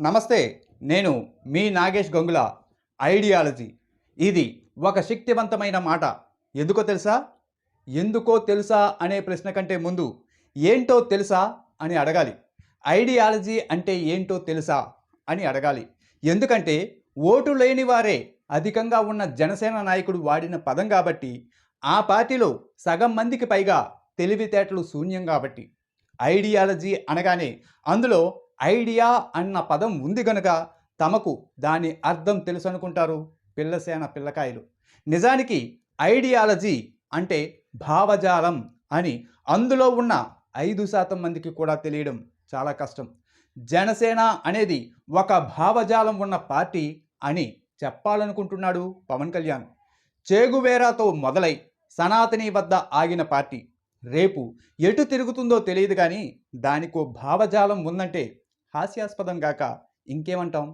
నమస్తే నేను మీ నాగేష్ గంగుల ఐడియాలజీ. ఇది ఒక శక్తివంతమైన మాట. ఎందుకో తెలుసా? ఎందుకో తెలుసా అనే ప్రశ్న కంటే ముందు ఏంటో తెలుసా అని అడగాలి. ఐడియాలజీ అంటే ఏంటో తెలుసా అని అడగాలి. ఎందుకంటే ఓటు లేని వారే అధికంగా ఉన్న జనసేన నాయకుడు వాడిన పదం కాబట్టి ఆ పార్టీలో సగం మందికి పైగా తెలివితేటలు శూన్యం కాబట్టి. ఐడియాలజీ అనగానే అందులో ఐడియా అన్న పదం ఉంది గనుక తమకు దాని అర్థం తెలుసు అనుకుంటారు పిల్లసేన పిల్లకాయలు. నిజానికి ఐడియాలజీ అంటే భావజాలం అని అందులో ఉన్న ఐదు శాతం మందికి కూడా తెలియడం చాలా కష్టం. జనసేన అనేది ఒక భావజాలం ఉన్న పార్టీ అని చెప్పాలనుకుంటున్నాడు పవన్ కళ్యాణ్. చేగువేరాతో మొదలై సనాతని వద్ద ఆగిన పార్టీ. రేపు ఎటు తిరుగుతుందో తెలియదు కానీ దానికో భావజాలం ఉందంటే హాస్యాస్పదం గాక ఇంకేమంటాం?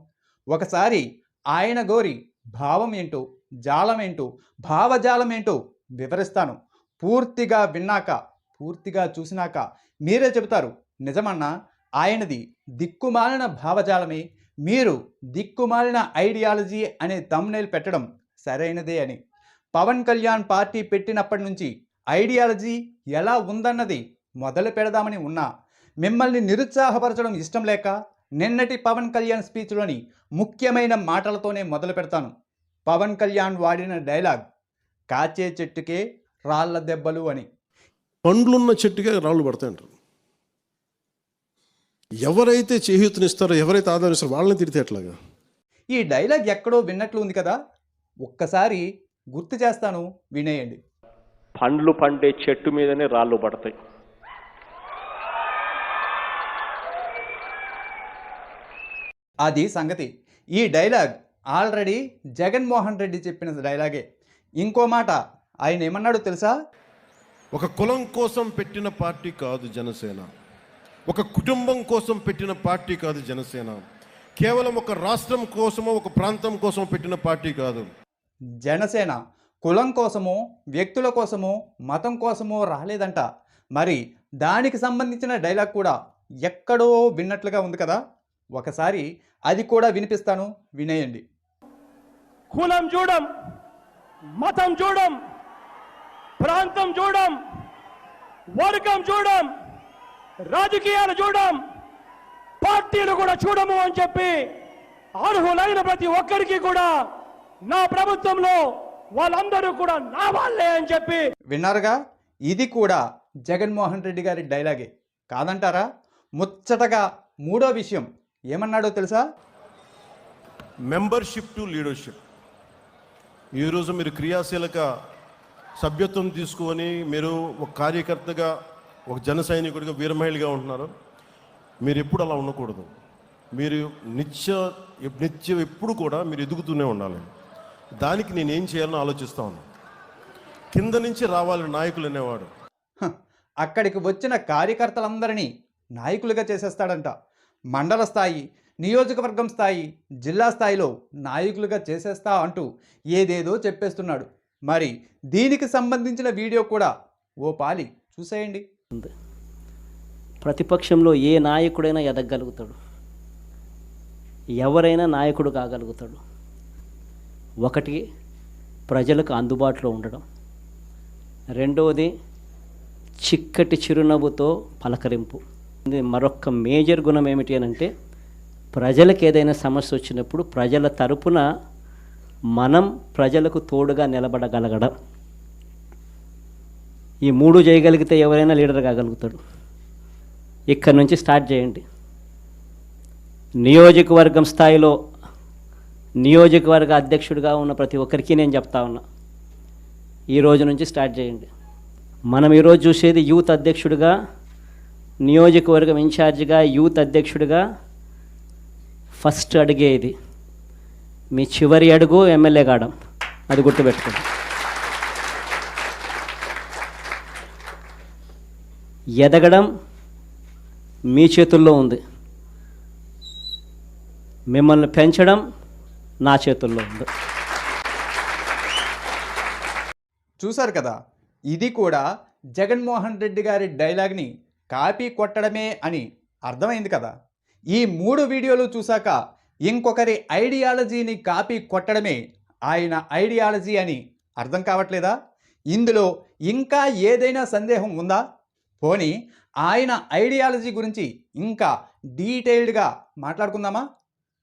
ఒకసారి ఆయన గోరి భావం ఏంటో జాలం ఏంటో భావజాలం ఏంటో వివరిస్తాను. పూర్తిగా విన్నాక పూర్తిగా చూసినాక మీరే చెబుతారు నిజమన్నా ఆయనది దిక్కుమాలిన భావజాలమే మీరు దిక్కుమాలిన ఐడియాలజీ అనే తమ్నేల్ పెట్టడం సరైనదే అని. పవన్ కళ్యాణ్ పార్టీ పెట్టినప్పటి నుంచి ఐడియాలజీ ఎలా ఉందన్నది మొదలు పెడదామని ఉన్నా మిమ్మల్ని నిరుత్సాహపరచడం ఇష్టం లేక నిన్నటి పవన్ కళ్యాణ్ స్పీచ్లోని ముఖ్యమైన మాటలతోనే మొదలు పెడతాను. పవన్ కళ్యాణ్ వాడిన డైలాగ్ కాచే చెట్టుకే రాళ్ళ దెబ్బలు అని. పండ్లున్న చెట్టుకే రాళ్ళు పడతాయంటారు ఎవరైతే చేయూతనిస్తారో ఎవరైతే ఆదరిస్తారో వాళ్ళని తిడితే ఎట్లాగా? ఈ డైలాగ్ ఎక్కడో విన్నట్లు ఉంది కదా? ఒక్కసారి గుర్తు చేస్తాను వినేయండి. పండ్లు పండే చెట్టు మీదనే రాళ్ళు పడతాయి. అది సంగతి. ఈ డైలాగ్ ఆల్రెడీ జగన్మోహన్ రెడ్డి చెప్పిన డైలాగే. ఇంకో మాట ఆయన ఏమన్నాడు తెలుసా? ఒక కులం కోసం పెట్టిన పార్టీ కాదు జనసేన. ఒక కుటుంబం కోసం పెట్టిన పార్టీ కాదు జనసేన. కేవలం ఒక రాష్ట్రం కోసమో ఒక ప్రాంతం కోసం పెట్టిన పార్టీ కాదు. జనసేన కులం కోసమో వ్యక్తుల కోసమో మతం కోసమో రాలేదంట. మరి దానికి సంబంధించిన డైలాగ్ కూడా ఎక్కడో విన్నట్లుగా ఉంది కదా? ఒకసారి అది కూడా వినిపిస్తాను వినేయండి. కులం చూడం మతం చూడం ప్రాంతం చూడం వర్గం చూడం రాజకీయాలు చూడం పార్టీలు కూడా చూడము అని చెప్పి అర్హులైన ప్రతి ఒక్కరికి కూడా నా ప్రభుత్వంలో వాళ్ళందరూ కూడా నా వాళ్ళే అని చెప్పి విన్నారుగా? ఇది కూడా జగన్మోహన్ రెడ్డి గారి డైలాగే. కాదంటారా? ముచ్చటగా మూడో విషయం. ఏమన్నాడో తెలుసా? మెంబర్షిప్ టు లీడర్షిప్ ఈరోజు మీరు క్రియాశీలక సభ్యత్వం తీసుకొని మీరు ఒక కార్యకర్తగా ఒక జన సైనికుడిగా వీరమహిళగా ఉంటున్నారు. మీరు ఎప్పుడు అలా ఉండకూడదు. మీరు నిత్య నిత్యం ఎప్పుడు కూడా మీరు ఎదుగుతూనే ఉండాలి. దానికి నేను ఏం చేయాలని ఆలోచిస్తా ఉన్నాను కింద నుంచి రావాలి నాయకులు అనేవాడు. అక్కడికి వచ్చిన కార్యకర్తలందరినీ నాయకులుగా చేసేస్తాడంట. మండల స్థాయి నియోజకవర్గం స్థాయి జిల్లా స్థాయిలో నాయకులుగా చేసేస్తా అంటూ ఏదేదో చెప్పేస్తున్నాడు. మరి దీనికి సంబంధించిన వీడియో కూడా ఓ పాలి చూసేయండి. ప్రతిపక్షంలో ఏ నాయకుడైనా ఎదగలుగుతాడు ఎవరైనా నాయకుడు కాగలుగుతాడు. ఒకటి ప్రజలకు అందుబాటులో ఉండడం. రెండవది చిక్కటి చిరునవ్వుతో పలకరింపు. మరొక మేజర్ గుణం ఏమిటి అని అంటే ప్రజలకు ఏదైనా సమస్య వచ్చినప్పుడు ప్రజల తరపున మనం ప్రజలకు తోడుగా నిలబడగలగడం. ఈ మూడు చేయగలిగితే ఎవరైనా లీడర్ కాగలుగుతాడు. ఇక్కడ నుంచి స్టార్ట్ చేయండి. నియోజకవర్గం స్థాయిలో నియోజకవర్గ అధ్యక్షుడిగా ఉన్న ప్రతి ఒక్కరికి నేను చెప్తా ఉన్నా. ఈ రోజు నుంచి స్టార్ట్ చేయండి. మనం ఈరోజు చూసేది యూత్ అధ్యక్షుడిగా నియోజకవర్గం ఇన్ఛార్జిగా యూత్ అధ్యక్షుడిగా ఫస్ట్ అడిగే ఇది. మీ చివరి అడుగు ఎమ్మెల్యే కావడం అది గుర్తుపెట్టుకోండి. ఎదగడం మీ చేతుల్లో ఉంది. మిమ్మల్ని పెంచడం నా చేతుల్లో ఉంది. చూశారు కదా? ఇది కూడా జగన్మోహన్ రెడ్డి గారి డైలాగ్ని కాపీ కొట్టడమే అని అర్థమైంది కదా. ఈ మూడు వీడియోలు చూశాక ఇంకొకరి ఐడియాలజీని కాపీ కొట్టడమే ఆయన ఐడియాలజీ అని అర్థం కావట్లేదా? ఇందులో ఇంకా ఏదైనా సందేహం ఉందా? పోనీ ఆయన ఐడియాలజీ గురించి ఇంకా డీటెయిల్డ్గా మాట్లాడుకుందామా?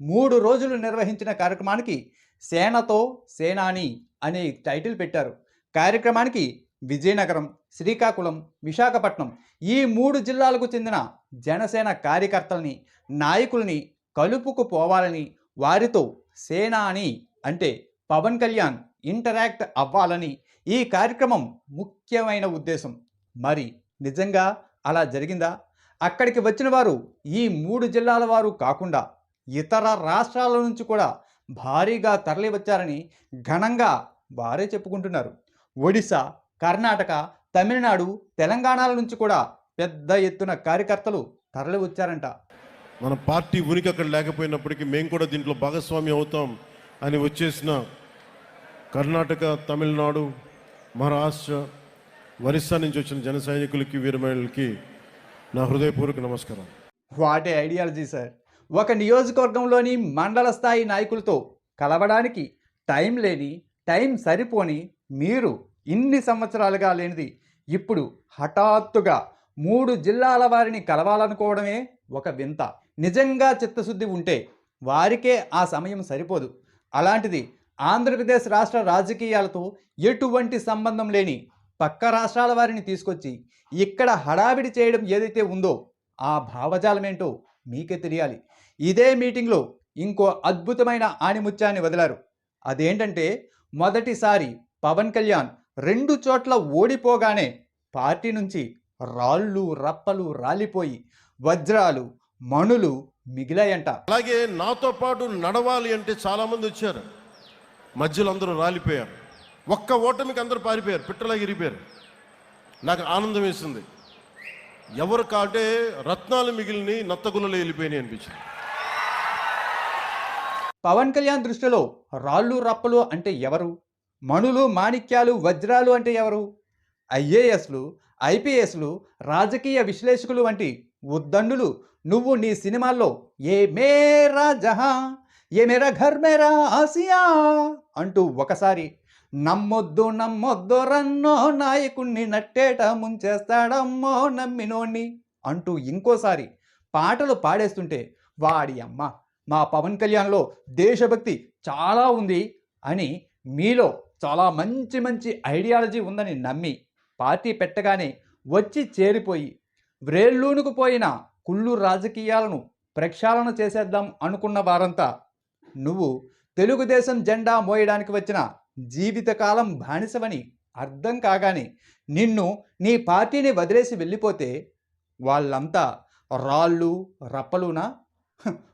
మూడు రోజులు నిర్వహించిన కార్యక్రమానికి సేనతో సేనాని అనే టైటిల్ పెట్టారు. కార్యక్రమానికి విజయనగరం శ్రీకాకుళం విశాఖపట్నం ఈ మూడు జిల్లాలకు చెందిన జనసేన కార్యకర్తల్ని నాయకుల్ని కలుపుకు పోవాలని వారితో సేనాని అంటే పవన్ కళ్యాణ్ ఇంటరాక్ట్ అవ్వాలని ఈ కార్యక్రమం ముఖ్యమైన ఉద్దేశం. మరి నిజంగా అలా జరిగిందా? అక్కడికి వచ్చిన వారు ఈ మూడు జిల్లాల వారు కాకుండా ఇతర రాష్ట్రాల నుంచి కూడా భారీగా తరలివచ్చారని ఘనంగా వారే చెప్పుకుంటున్నారు. ఒడిశా కర్ణాటక తమిళనాడు తెలంగాణల నుంచి కూడా పెద్ద ఎత్తున కార్యకర్తలు తరలి వచ్చారంట. మన పార్టీ ఉనికి అక్కడ లేకపోయినప్పటికీ మేము కూడా దీంట్లో భాగస్వామి అవుతాం అని వచ్చేసిన కర్ణాటక తమిళనాడు మహారాష్ట్ర ఒరిస్సా నుంచి వచ్చిన జన సైనికులకి వీరమహిళలకి నా హృదయపూర్వక నమస్కారం వాటే ఐడియాలజీ సార్. ఒక నియోజకవర్గంలోని మండల స్థాయి నాయకులతో కలవడానికి టైం లేని టైం సరిపోని మీరు ఇన్ని సంవత్సరాలుగా లేనిది ఇప్పుడు హఠాత్తుగా మూడు జిల్లాల వారిని కలవాలనుకోవడమే ఒక వింత. నిజంగా చిత్తశుద్ధి ఉంటే వారికే ఆ సమయం సరిపోదు. అలాంటిది ఆంధ్రప్రదేశ్ రాష్ట్ర రాజకీయాలతో ఎటువంటి సంబంధం లేని పక్క రాష్ట్రాల వారిని తీసుకొచ్చి ఇక్కడ హడావిడి చేయడం ఏదైతే ఉందో ఆ భావజాలమేంటో మీకే తెలియాలి. ఇదే మీటింగ్లో ఇంకో అద్భుతమైన ఆణిముత్యాన్ని వదిలారు. అదేంటంటే మొదటిసారి పవన్ కళ్యాణ్ రెండు చోట్ల ఓడిపోగానే పార్టీ నుంచి రాళ్ళు రప్పలు రాలిపోయి వజ్రాలు మణులు మిగిలాయంట. అలాగే నాతో పాటు నడవాలి అంటే చాలామంది వచ్చారు. మధ్యలో అందరూ రాలిపోయారు. ఒక్క ఓటమికి అందరూ పారిపోయారు. పిట్టలా ఇరిపోయారు నాకు ఆనందం వేసింది. ఎవరు కాటే రత్నాలు మిగిలిని నత్తగులలో వెళ్ళిపోయినాయి అనిపించింది. పవన్ కళ్యాణ్ దృష్టిలో రాళ్ళు రప్పలు అంటే ఎవరు? మణులు మాణిక్యాలు వజ్రాలు అంటే ఎవరు? ఐఏఎస్లు ఐపీఎస్లు రాజకీయ విశ్లేషకులు వంటి ఉద్దండులు. నువ్వు నీ సినిమాల్లో ఏ మేరా జహా ఏ మేరా ఘర్ మేరా ఆసియా అంటూ ఒకసారి నమ్మొద్దు నమ్మొద్దు రన్నో నాయకుణ్ణి నట్టేట ముంచేస్తాడమ్మో నమ్మినోణ్ణి అంటూ ఇంకోసారి పాటలు పాడేస్తుంటే వాడి అమ్మ మా పవన్ కళ్యాణ్లో దేశభక్తి చాలా ఉంది అని మీలో చాలా మంచి మంచి ఐడియాలజీ ఉందని నమ్మి పార్టీ పెట్టగానే వచ్చి చేరిపోయి వ్రేళ్ళూనుకు పోయిన కుళ్ళు రాజకీయాలను ప్రక్షాళన చేసేద్దాం అనుకున్న వారంతా నువ్వు తెలుగుదేశం జెండా మోయడానికి వచ్చిన జీవితకాలం బానిసవని అర్థం కాగానే నిన్ను నీ పార్టీని వదిలేసి వెళ్ళిపోతే వాళ్ళంతా రాళ్ళు రప్పలునా?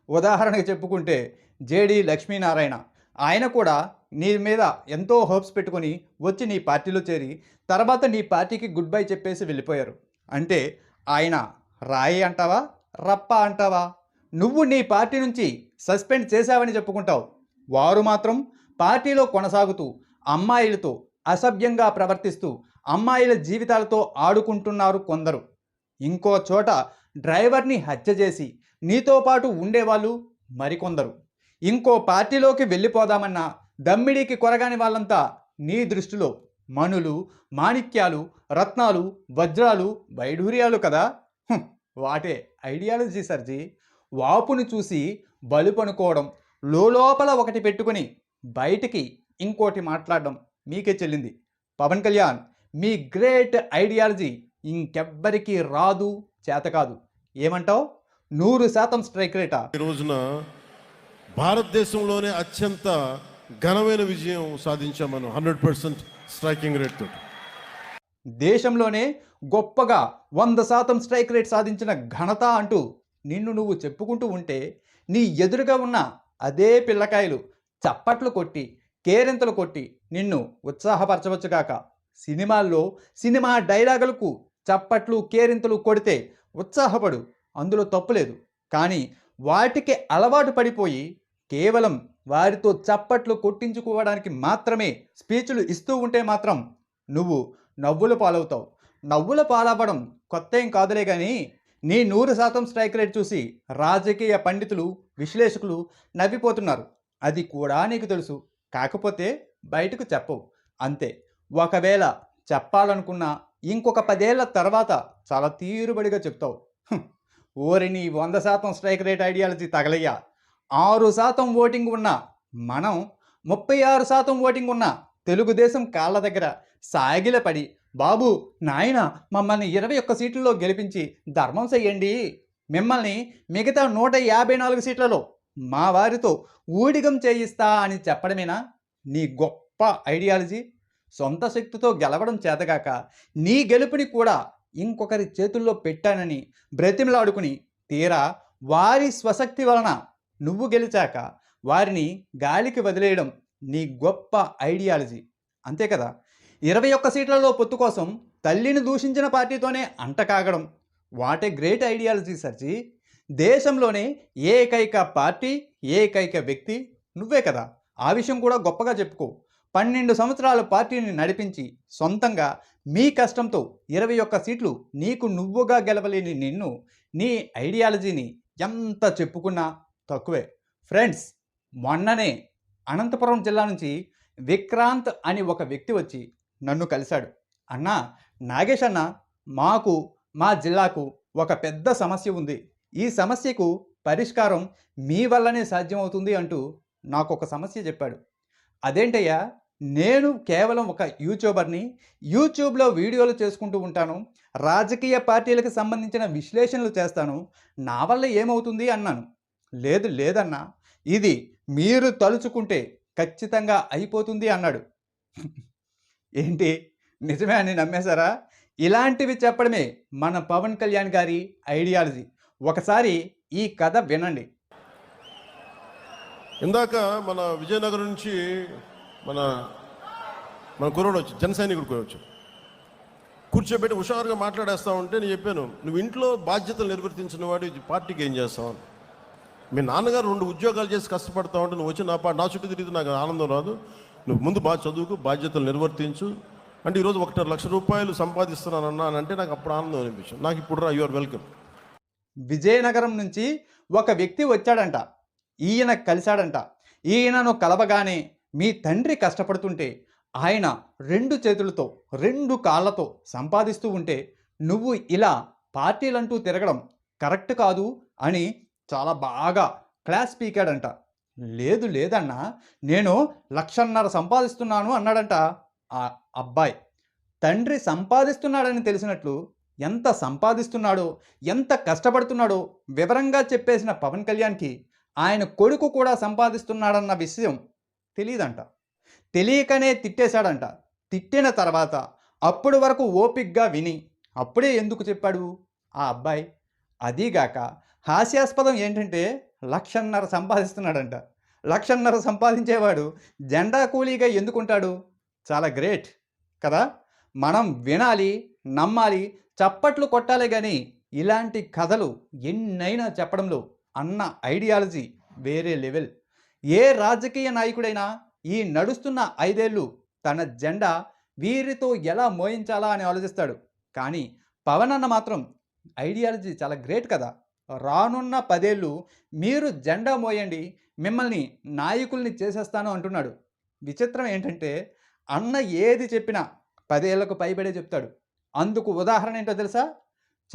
ఉదాహరణకు చెప్పుకుంటే జేడి లక్ష్మీనారాయణ. ఆయన కూడా నీ మీద ఎంతో హోప్స్ పెట్టుకొని వచ్చి నీ పార్టీలో చేరి తర్వాత నీ పార్టీకి గుడ్ బై చెప్పేసి వెళ్ళిపోయారు. అంటే ఆయన రాయి అంటావా రప్ప అంటావా? నువ్వు నీ పార్టీ నుంచి సస్పెండ్ చేశావని చెప్పుకుంటావు. వారు మాత్రం పార్టీలో కొనసాగుతూ అమ్మాయిలతో అసభ్యంగా ప్రవర్తిస్తూ అమ్మాయిల జీవితాలతో ఆడుకుంటున్నారు కొందరు. ఇంకో చోట డ్రైవర్ని హత్య చేసి నీతో పాటు ఉండేవాళ్ళు మరికొందరు. ఇంకో పార్టీలోకి వెళ్ళిపోదామన్నా దమ్మిడికి కొరగాని వాళ్ళంతా నీ దృష్టిలో మణులు మాణిక్యాలు రత్నాలు వజ్రాలు వైఢూర్యాలు కదా? What a ideology సర్జీ. వాపుని చూసి బలుపనుకోవడం లోపల ఒకటి పెట్టుకుని బయటికి ఇంకోటి మాట్లాడడం మీకే చెల్లింది. పవన్ కళ్యాణ్ మీ గ్రేట్ ఐడియాలజీ ఇంకెవ్వరికీ రాదు చేత కాదు. ఏమంటావు? నూరు శాతం స్ట్రైక్ రేటా? ఈ రోజున భారతదేశంలోనే అత్యంత ఘనమైన విజయం సాధించాం మనం హండ్రెడ్ పర్సెంట్ స్ట్రైకింగ్ రేట్ తోటి. దేశంలోనే గొప్పగా వంద శాతం స్ట్రైక్ రేట్ సాధించిన ఘనత అంటూ నిన్ను నువ్వు చెప్పుకుంటూ ఉంటే నీ ఎదురుగా ఉన్న అదే పిల్లకాయలు చప్పట్లు కొట్టి కేరింతలు కొట్టి నిన్ను ఉత్సాహపరచవచ్చుగాక సినిమాల్లో సినిమా డైలాగులకు చప్పట్లు కేరింతలు కొడితే ఉత్సాహపడు అందులో తప్పులేదు కానీ వాటికి అలవాటు పడిపోయి కేవలం వారితో చప్పట్లు కొట్టించుకోవడానికి మాత్రమే స్పీచ్లు ఇస్తూ ఉంటే మాత్రం నువ్వు నవ్వుల పాలవుతావు. నవ్వుల పాలవ్వడం కొత్త ఏం కాదులే కానీ నీ నూరు శాతం స్ట్రైక్ రేట్ చూసి రాజకీయ పండితులు విశ్లేషకులు నవ్విపోతున్నారు. అది కూడా నీకు తెలుసు. కాకపోతే బయటకు చెప్పవు. అంతే. ఒకవేళ చెప్పాలనుకున్నా ఇంకొక పదేళ్ళ తర్వాత చాలా తీరుబడిగా చెప్తావు. ఓరి నీ వంద శాతం స్ట్రైక్ రేట్ ఐడియాలజీ తగలయ్యా. ఆరు శాతం ఓటింగ్ ఉన్న మనం ముప్పై ఆరు శాతం ఓటింగ్ ఉన్న తెలుగుదేశం కాళ్ళ దగ్గర సాగిలపడి బాబు నాయన మమ్మల్ని ఇరవై ఒక్క సీట్లలో గెలిపించి ధర్మం చెయ్యండి మిమ్మల్ని మిగతా నూట యాభై నాలుగు సీట్లలో మా వారితో ఊడిగం చేయిస్తా అని చెప్పడమేనా? నీ గొప్ప ఐడియాలజీ. సొంత శక్తితో గెలవడం చేతగాక నీ గెలుపుని కూడా ఇంకొకరి చేతుల్లో పెట్టానని బ్రతిమలాడుకుని తీరా వారి స్వశక్తి వలన నువ్వు గెలిచాక వారిని గాలికి వదిలేయడం నీ గొప్ప ఐడియాలజీ. అంతే కదా? ఇరవై ఒక్క సీట్లలో పొత్తు కోసం తల్లిని దూషించిన పార్టీతోనే అంటకాగడం వాటే గ్రేట్ ఐడియాలజీ సర్జీ. దేశంలోనే ఏకైక పార్టీ ఏకైక వ్యక్తి నువ్వే కదా? ఆ విషయం కూడా గొప్పగా చెప్పుకో. పన్నెండు సంవత్సరాల పార్టీని నడిపించి సొంతంగా మీ కష్టంతో ఇరవై ఒక్క సీట్లు నీకు నువ్వుగా గెలవలేని నిన్ను నీ ఐడియాలజీని ఎంత చెప్పుకున్నా తక్కువే. ఫ్రెండ్స్ మొన్ననే అనంతపురం జిల్లా నుంచి విక్రాంత్ అని ఒక వ్యక్తి వచ్చి నన్ను కలిశాడు. అన్నా నాగేష్ అన్న మాకు మా జిల్లాకు ఒక పెద్ద సమస్య ఉంది. ఈ సమస్యకు పరిష్కారం మీ వల్లనే సాధ్యమవుతుంది అంటూ నాకు ఒక సమస్య చెప్పాడు. అదేంటయ్యా నేను కేవలం ఒక యూట్యూబర్ని యూట్యూబ్లో వీడియోలు చేసుకుంటూ ఉంటాను రాజకీయ పార్టీలకు సంబంధించిన విశ్లేషణలు చేస్తాను నా వల్ల ఏమవుతుంది అన్నాను. లేదు లేదన్నా ఇది మీరు తలుచుకుంటే ఖచ్చితంగా అయిపోతుంది అన్నాడు. ఏంటి? నిజమే అని నమ్మేశారా? ఇలాంటివి చెప్పడమే మన పవన్ కళ్యాణ్ గారి ఐడియాలజీ. ఒకసారి ఈ కథ వినండి. ఇందాక మన విజయనగరం నుంచి మన మన కుర్రోడు వచ్చి జన సైనికుడు వచ్చి కూర్చోబెట్టి హుషారుగా మాట్లాడేస్తా ఉంటే నేను చెప్పాను నువ్వు ఇంట్లో బాధ్యతలు నిర్వర్తించిన వాడు పార్టీకి ఏం చేస్తావు? అని. మీ నాన్నగారు రెండు ఉద్యోగాలు చేసి కష్టపడతా ఉంటే నువ్వు వచ్చి నా పా నా చుట్టూ తిరిగితే నాకు ఆనందం రాదు. నువ్వు ముందు బాగా చదువుకు బాధ్యతలు నిర్వర్తించు. అంటే ఈరోజు ఒకటిన్నర లక్ష రూపాయలు సంపాదిస్తున్నానన్నా అని అంటే నాకు అప్పుడు ఆనందం అనిపించింది. నాకు ఇప్పుడు రా యువర్ వెల్కమ్ విజయనగరం నుంచి ఒక వ్యక్తి వచ్చాడంట. ఈయన కలిశాడంట. ఈయనను కలవగానే మీ తండ్రి కష్టపడుతుంటే ఆయన రెండు చేతులతో రెండు కాళ్ళతో సంపాదిస్తూ ఉంటే నువ్వు ఇలా పార్టీలంటూ తిరగడం కరెక్ట్ కాదు అని చాలా బాగా క్లాస్ పీకాడంట. లేదు లేదన్నా నేను లక్షన్నర సంపాదిస్తున్నాను అన్నాడంట ఆ అబ్బాయి. తండ్రి సంపాదిస్తున్నాడని తెలిసినట్లు ఎంత సంపాదిస్తున్నాడో ఎంత కష్టపడుతున్నాడో వివరంగా చెప్పేసిన పవన్ కళ్యాణ్కి ఆయన కొడుకు కూడా సంపాదిస్తున్నాడన్న విషయం తెలియదంట తెలియకనే తిట్టేశాడంట. తిట్టిన తర్వాత అప్పుడు వరకు ఓపిక్గా విని అప్పుడే ఎందుకు చెప్పాడు? ఆ అబ్బాయి. అదీగాక హాస్యాస్పదం ఏంటంటే లక్షన్నర సంపాదిస్తున్నాడంట. లక్షన్నర సంపాదించేవాడు జెండా కూలీగా ఎందుకుంటాడు? చాలా గ్రేట్ కదా? మనం వినాలి నమ్మాలి చప్పట్లు కొట్టాలి కానీ ఇలాంటి కథలు ఎన్నైనా చెప్పడంలో అన్న ఐడియాలజీ వేరే లెవెల్. ఏ రాజకీయ నాయకుడైనా ఈ నడుస్తున్న ఐదేళ్ళు తన జెండా వీరితో ఎలా మోయించాలా అని ఆలోచిస్తాడు. కానీ పవన్ అన్న మాత్రం ఐడియాలజీ చాలా గ్రేట్ కదా? రానున్న పదేళ్ళు మీరు జెండా మోయండి మిమ్మల్ని నాయకుల్ని చేసేస్తాను అంటున్నాడు. విచిత్రం ఏంటంటే అన్న ఏది చెప్పినా పదేళ్ళకు పైబడే చెప్తాడు. అందుకు ఉదాహరణ ఏంటో తెలుసా?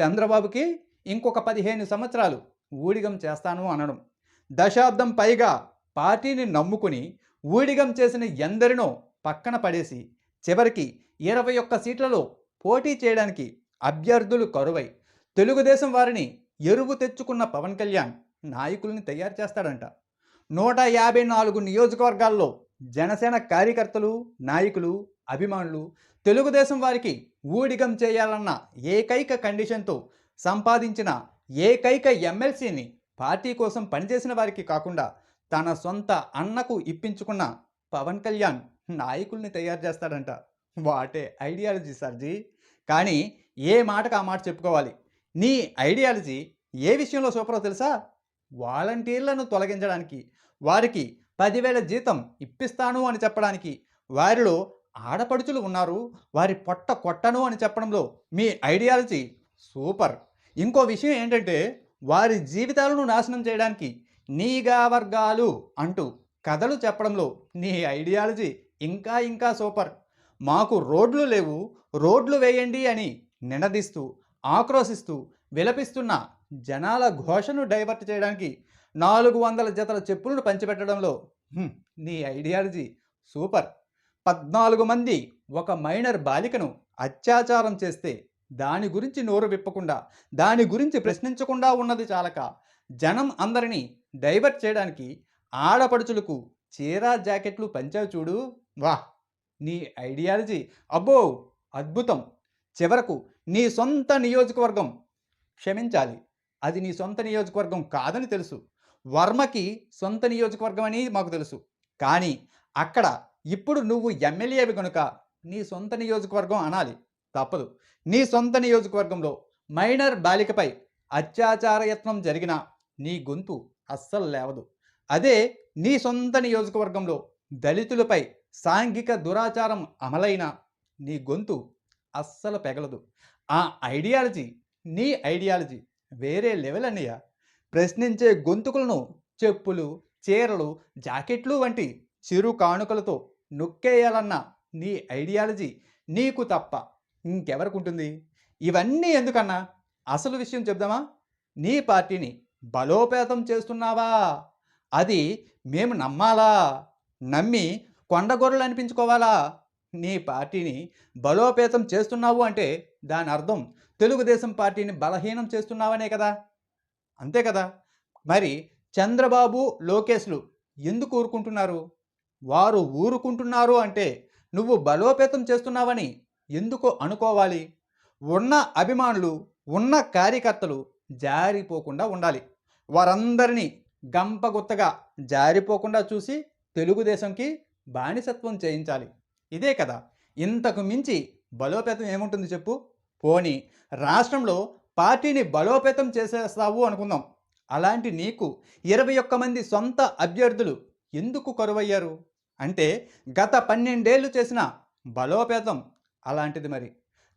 చంద్రబాబుకి ఇంకొక పదిహేను సంవత్సరాలు ఊడిగం చేస్తాను అనడం. దశాబ్దం పైగా పార్టీని నమ్ముకుని ఊడిగం చేసిన ఎందరినో పక్కన పడేసి చివరికి ఇరవై ఒక్క సీట్లలో పోటీ చేయడానికి అభ్యర్థులు కరువై తెలుగుదేశం వారిని ఎరువు తెచ్చుకున్న పవన్ కళ్యాణ్ నాయకుల్ని తయారు చేస్తాడంట. నూట యాభై నాలుగు నియోజకవర్గాల్లో జనసేన కార్యకర్తలు నాయకులు అభిమానులు తెలుగుదేశం వారికి ఊడిగం చేయాలన్న ఏకైక కండిషన్తో సంపాదించిన ఏకైక ఎమ్మెల్సీని పార్టీ కోసం పనిచేసిన వారికి కాకుండా తన సొంత అన్నకు ఇప్పించుకున్న పవన్ కళ్యాణ్ నాయకుల్ని తయారు చేస్తాడంట. వాటే ఐడియాలజీ సార్జీ కానీ ఏ మాటకు ఆ మాట చెప్పుకోవాలి? నీ ఐడియాలజీ ఏ విషయంలో సూపరో తెలుసా? వాలంటీర్లను తొలగించడానికి వారికి పదివేల జీతం ఇప్పిస్తాను అని చెప్పడానికి. వారిలో ఆడపడుచులు ఉన్నారు వారి పొట్ట కొట్టను అని చెప్పడంలో మీ ఐడియాలజీ సూపర్. ఇంకో విషయం ఏంటంటే వారి జీవితాలను నాశనం చేయడానికి నీగా వర్గాలు అంటూ కథలు చెప్పడంలో నీ ఐడియాలజీ ఇంకా ఇంకా సూపర్. మాకు రోడ్లు లేవు రోడ్లు వేయండి అని నినదిస్తూ ఆక్రోశిస్తూ విలపిస్తున్న జనాల ఘోషను డైవర్ట్ చేయడానికి నాలుగు వందల జతల చెప్పులను పంచిపెట్టడంలో నీ ఐడియాలజీ సూపర్. పద్నాలుగు మంది ఒక మైనర్ బాలికను అత్యాచారం చేస్తే దాని గురించి నోరు విప్పకుండా దాని గురించి ప్రశ్నించకుండా ఉన్నది చాలక జనం అందరినీ డైవర్ట్ చేయడానికి ఆడపడుచులకు చీరా జాకెట్లు పంచావు చూడు. వా నీ ఐడియాలజీ అబ్బో అద్భుతం. చివరకు నీ సొంత నియోజకవర్గం క్షమించాలి. అది నీ సొంత నియోజకవర్గం కాదని తెలుసు. వర్మకి సొంత నియోజకవర్గం అని మాకు తెలుసు. కానీ అక్కడ ఇప్పుడు నువ్వు ఎమ్మెల్యేవి కనుక నీ సొంత నియోజకవర్గం అనాలి. తప్పదు. నీ సొంత నియోజకవర్గంలో మైనర్ బాలికపై అత్యాచారయత్నం జరిగిన నీ గొంతు అస్సలు లేవదు. అదే నీ సొంత నియోజకవర్గంలో దళితులపై సాంఘిక దురాచారం అమలైన నీ గొంతు అస్సలు పెగలదు. ఆ ఐడియాలజీ నీ ఐడియాలజీ వేరే లెవెల్ అన్నయ్య ప్రశ్నించే గొంతుకులను చెప్పులు చీరలు జాకెట్లు వంటి చిరు కానుకలతో నొక్కేయాలన్న నీ ఐడియాలజీ నీకు తప్ప ఇంకెవరికి ఉంటుంది ఇవన్నీ ఎందుకన్నా? అసలు విషయం చెప్దామా? నీ పార్టీని బలోపేతం చేస్తున్నావా? అది మేము నమ్మాలా? నమ్మి కొండగొర్రెలు అనిపించుకోవాలా నీ పార్టీని బలోపేతం చేస్తున్నావు అంటే దాని అర్థం తెలుగుదేశం పార్టీని బలహీనం చేస్తున్నావనే కదా. అంతే కదా. మరి చంద్రబాబు లోకేష్లు ఎందుకు ఊరుకుంటున్నారు? వారు ఊరుకుంటున్నారు అంటే నువ్వు బలోపేతం చేస్తున్నావని ఎందుకు అనుకోవాలి? ఉన్న అభిమానులు ఉన్న కార్యకర్తలు జారిపోకుండా ఉండాలి. వారందరినీ గంపగుత్తగా జారిపోకుండా చూసి తెలుగుదేశంకి బానిసత్వం చేయించాలి. ఇదే కదా. ఇంతకు మించి బలోపేతం ఏముంటుంది చెప్పు? పోని రాష్ట్రంలో పార్టీని బలోపేతం చేసేస్తావు అనుకుందాం. అలాంటి నీకు ఇరవై ఒక్క మంది సొంత అభ్యర్థులు ఎందుకు కరువయ్యారు? అంటే గత పన్నెండేళ్ళు చేసిన బలోపేతం అలాంటిది మరి.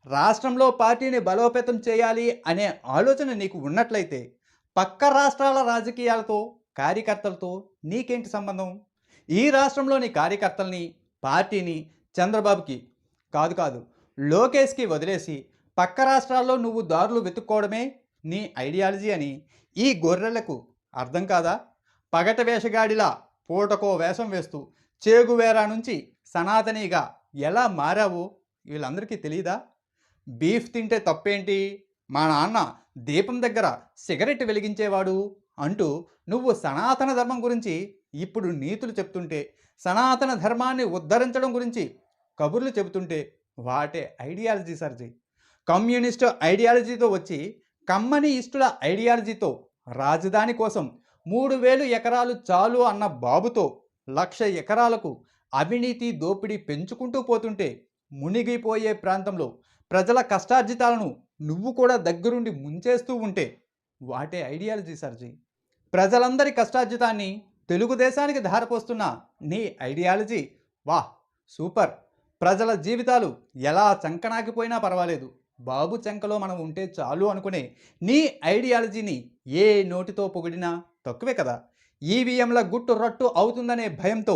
రాష్ట్రంలో పార్టీని బలోపేతం చేయాలి అనే ఆలోచన నీకు ఉన్నట్లయితే పక్క రాష్ట్రాల రాజకీయాలతో కార్యకర్తలతో నీకేంటి సంబంధం? ఈ రాష్ట్రంలోని కార్యకర్తల్ని పార్టీని చంద్రబాబుకి కాదు కాదు లోకేష్కి వదిలేసి పక్క రాష్ట్రాల్లో నువ్వు దారులు వెతుక్కోవడమే నీ ఐడియాలజీ అని ఈ గొర్రెలకు అర్థం కాదా? పగట వేషగాడిలా పూటకో వేషం వేస్తూ చేగువేరా నుంచి సనాతనీగా ఎలా మారావో? వీళ్ళందరికీ తెలియదా బీఫ్ తింటే తప్పేంటి? మా నాన్న దీపం దగ్గర సిగరెట్ వెలిగించేవాడు అంటూ నువ్వు సనాతన ధర్మం గురించి ఇప్పుడు నీతులు చెప్తుంటే సనాతన ధర్మాన్ని ఉద్ధరించడం గురించి కబుర్లు చెబుతుంటే what a ideology sir ji communist ఐడియాలజీతో వచ్చి కమ్మని ఇష్టుల ఐడియాలజీతో రాజధాని కోసం మూడు వేలు ఎకరాలు చాలు అన్న బాబుతో లక్ష ఎకరాలకు అవినీతి దోపిడీ పెంచుకుంటూ పోతుంటే మునిగిపోయే ప్రాంతంలో ప్రజల కష్టార్జితాలను నువ్వు కూడా దగ్గరుండి ముంచేస్తూ ఉంటే వాటే ఐడియాలజీ సర్జీ ప్రజలందరి కష్టార్జితాన్ని తెలుగుదేశానికి ధారపోస్తున్న నీ ఐడియాలజీ. వాహ్! సూపర్! ప్రజల జీవితాలు ఎలా చంకనాకిపోయినా పర్వాలేదు. బాబు చంకలో మనం ఉంటే చాలు అనుకునే నీ ఐడియాలజీని ఏ నోటితో పొగిడినా తక్కువే కదా. ఈవీఎంల గుట్టు రట్టు అవుతుందనే భయంతో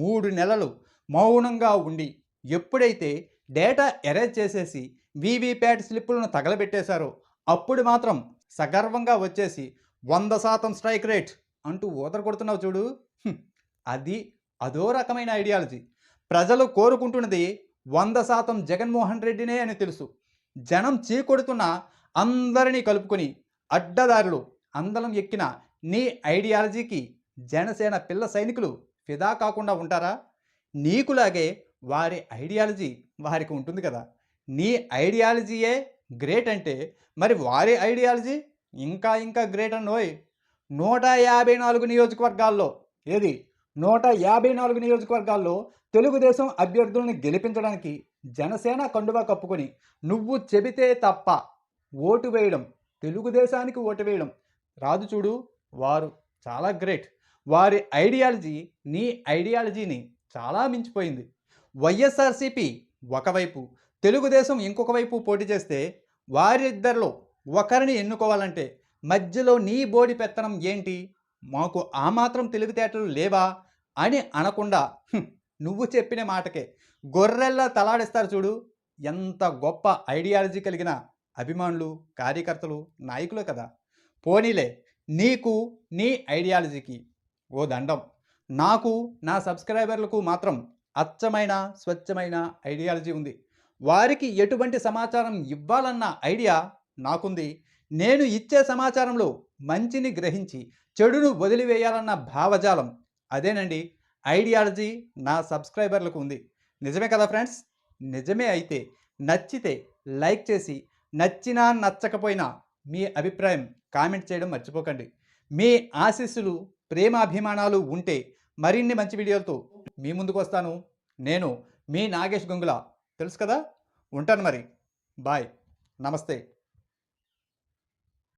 మూడు నెలలు మౌనంగా ఉండి ఎప్పుడైతే డేటా ఎరేజ్ చేసేసి వీవీప్యాట్ స్లిప్పులను తగలబెట్టేశారో అప్పుడు మాత్రం సగర్వంగా వచ్చేసి వంద శాతం స్ట్రైక్ రేట్ అంటూ ఊదర కొడుతున్నావు చూడు అది అదో రకమైన ఐడియాలజీ. ప్రజలు కోరుకుంటున్నది వంద శాతం జగన్మోహన్ రెడ్డినే అని తెలుసు. జనం చీకొడుతున్న అందరినీ కలుపుకొని అడ్డదారులు అందలం ఎక్కిన నీ ఐడియాలజీకి జనసేన పిల్ల సైనికులు ఫిదా కాకుండా ఉంటారా? నీకులాగే వారి ఐడియాలజీ వారికి ఉంటుంది కదా. నీ ఐడియాలజీయే గ్రేట్ అంటే మరి వారి ఐడియాలజీ ఇంకా ఇంకా గ్రేట్ అన్నోయ్. నూట యాభై నాలుగు నియోజకవర్గాల్లో ఏది? నూట యాభై నాలుగు నియోజకవర్గాల్లో తెలుగుదేశం అభ్యర్థులను గెలిపించడానికి జనసేన కండువా కప్పుకొని నువ్వు చెబితే తప్ప ఓటు వేయడం తెలుగుదేశానికి ఓటు వేయడం రాదు చూడు. వారు చాలా గ్రేట్. వారి ఐడియాలజీ నీ ఐడియాలజీని చాలా మించిపోయింది. వైఎస్ఆర్సీపీ ఒకవైపు తెలుగుదేశం ఇంకొక వైపు పోటీ చేస్తే వారిద్దరిలో ఒకరిని ఎన్నుకోవాలంటే మధ్యలో నీ బోడి పెత్తనం ఏంటి? మాకు ఆ మాత్రం తెలివితేటలు లేవా? అని అనకుండా నువ్వు చెప్పిన మాటకే. గొర్రెల్లా తలాడిస్తారు చూడు. ఎంత గొప్ప ఐడియాలజీ కలిగిన అభిమానులు కార్యకర్తలు నాయకులు కదా. పోనీలే నీకు నీ ఐడియాలజీకి ఓ దండం. నాకు నా సబ్స్క్రైబర్లకు మాత్రం అచ్చమైన స్వచ్ఛమైన ఐడియాలజీ ఉంది. వారికి ఎటువంటి సమాచారం ఇవ్వాలన్న ఐడియా నాకుంది. నేను ఇచ్చే సమాచారంలో మంచిని గ్రహించి చెడును వదిలివేయాలన్న భావజాలం అదేనండి. ఐడియాలజీ నా సబ్స్క్రైబర్లకు ఉంది. నిజమే కదా ఫ్రెండ్స్? నిజమే అయితే నచ్చితే లైక్ చేసి నచ్చినా నచ్చకపోయినా మీ అభిప్రాయం కామెంట్ చేయడం మర్చిపోకండి. మీ ఆశీస్సులు ప్రేమాభిమానాలు ఉంటే మరిన్ని మంచి వీడియోలతో మీ ముందుకు వస్తాను. నేను మీ నాగేష్ గంగుల. తెలుసు కదా? ఉంటాను మరి. బాయ్. నమస్తే.